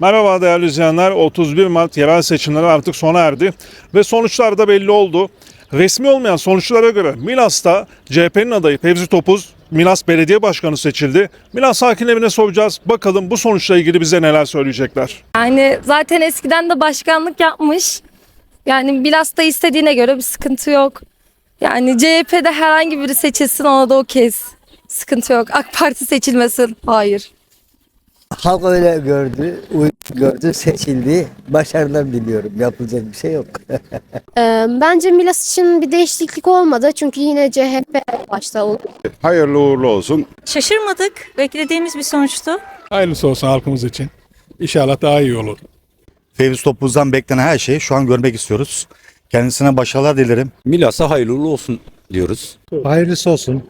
Merhaba değerli izleyenler. 31 Mart yerel seçimleri artık sona erdi ve sonuçlar da belli oldu. Resmi olmayan sonuçlara göre Milas'ta CHP'nin adayı Fevzi Topuz Milas Belediye Başkanı seçildi. Milas sakinlerine soracağız. Bakalım bu sonuçla ilgili bize neler söyleyecekler. Yani zaten eskiden de başkanlık yapmış. Yani da istediğine göre bir sıkıntı yok. Yani CHP'de herhangi biri seçilsin ona da okeyiz. Sıkıntı yok. AK Parti seçilmesin. Hayır. Halk öyle gördü, uygun gördü, seçildi. Başarılar diliyorum. Yapılacak bir şey yok. Ee, Bence Milas için bir değişiklik olmadı çünkü yine CHP başta oldu. Hayırlı uğurlu olsun. Şaşırmadık. Beklediğimiz bir sonuçtu. Hayırlısı olsun halkımız için. İnşallah daha iyi olur. Fevzi Topuz'dan beklenen her şeyi şu an görmek istiyoruz. Kendisine başarılar dilerim. Milas'a hayırlı uğurlu olsun diyoruz. Hayırlısı olsun.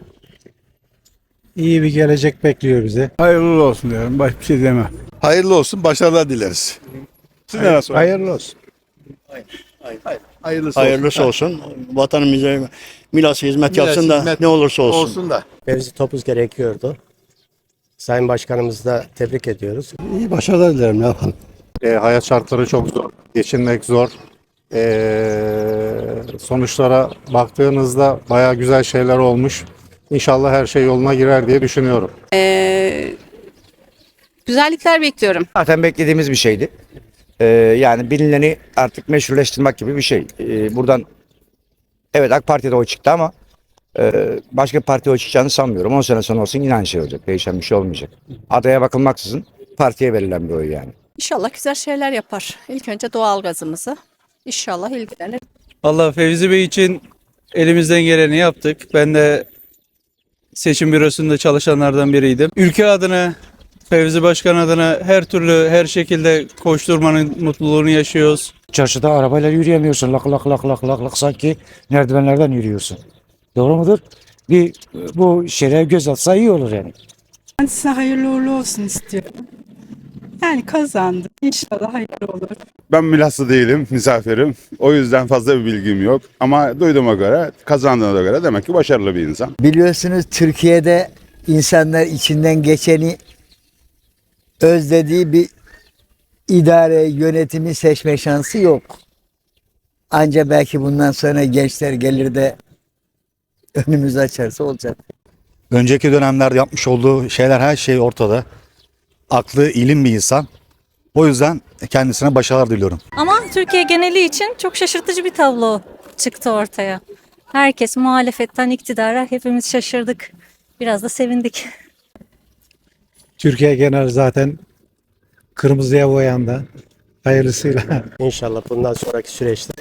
İyi bir gelecek bekliyor bizi. Hayırlı olsun diyorum. Başka bir şey demem. Hayırlı olsun, başarılar dileriz. Siz neler söyleyeceksiniz? Hayırlı olsun. Hayırlısı, Hayırlısı olsun. Vatanımıza Milas'a hizmet yapsın da ne olursa olsun. olsun da. Fevzi Topuz gerekiyordu. Sayın Başkanımızı da tebrik ediyoruz. İyi başarılar dilerim ne yapalım. E, hayat şartları çok zor. Geçinmek zor. E, sonuçlara baktığınızda baya güzel şeyler olmuş. İnşallah her şey yoluna girer diye düşünüyorum. Ee, güzellikler bekliyorum. Zaten beklediğimiz bir şeydi. Ee, yani bilineni artık meşruleştirmek gibi bir şey. Ee, buradan evet AK Parti'de oy çıktı ama e, başka bir partiye oy çıkacağını sanmıyorum. 10 sene sonra olsun yine aynı şey olacak. Değişen bir şey olmayacak. Adaya bakılmaksızın partiye verilen bir oy yani. İnşallah güzel şeyler yapar. İlk önce doğal gazımızı. İnşallah ilgilenir. Allah Fevzi Bey için elimizden geleni yaptık. Ben de seçim bürosunda çalışanlardan biriydim. Ülke adına, Fevzi Başkan adına her türlü her şekilde koşturmanın mutluluğunu yaşıyoruz. Çarşıda arabayla yürüyemiyorsun. Lak lak lak lak lak lak sanki merdivenlerden yürüyorsun. Doğru mudur? Bir bu şeye göz atsa iyi olur yani. Ben size hayırlı uğurlu olsun istiyorum. Yani kazandı. İnşallah hayırlı olur. Ben Milaslı değilim, misafirim. O yüzden fazla bir bilgim yok. Ama duyduğuma göre, kazandığına göre demek ki başarılı bir insan. Biliyorsunuz Türkiye'de insanlar içinden geçeni özlediği bir idare, yönetimi seçme şansı yok. Anca belki bundan sonra gençler gelir de önümüz açarsa olacak. Önceki dönemlerde yapmış olduğu şeyler her şey ortada. Aklı, ilim bir insan. O yüzden kendisine başarılar diliyorum. Ama Türkiye geneli için çok şaşırtıcı bir tablo çıktı ortaya. Herkes muhalefetten iktidara hepimiz şaşırdık. Biraz da sevindik. Türkiye genel zaten kırmızıya boyandı. Hayırlısıyla. İnşallah bundan sonraki süreçte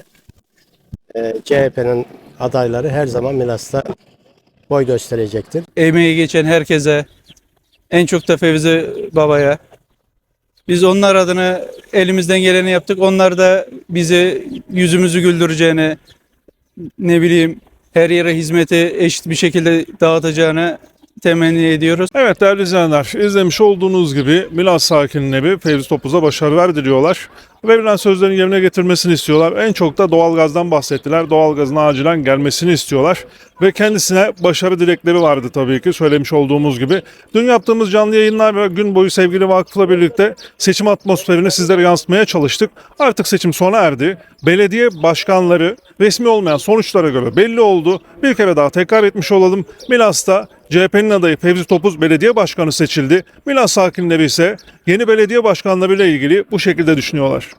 CHP'nin adayları her zaman Milas'ta boy gösterecektir. Emeği geçen herkese, en çok da Fevzi Baba'ya. Biz onlar adına elimizden geleni yaptık. Onlar da bize yüzümüzü güldüreceğine, ne bileyim her yere hizmeti eşit bir şekilde dağıtacağını temenni ediyoruz. Evet değerli izleyenler, izlemiş olduğunuz gibi Milas sakinleri Fevzi Topuz'a başarılar diliyorlar. Verilen sözlerin yerine getirmesini istiyorlar. En çok da doğalgazdan bahsettiler. Doğalgazın acilen gelmesini istiyorlar. Ve kendisine başarı dilekleri vardı tabii ki söylemiş olduğumuz gibi. Dün yaptığımız canlı yayınlar ve gün boyu sevgili Vakıf'la birlikte seçim atmosferini sizlere yansıtmaya çalıştık. Artık seçim sona erdi. Belediye başkanları resmi olmayan sonuçlara göre belli oldu. Bir kere daha tekrar etmiş olalım. Milas'ta CHP'nin adayı Fevzi Topuz belediye başkanı seçildi. Milas sakinleri ise yeni belediye başkanlarıyla ilgili bu şekilde düşünüyorlar.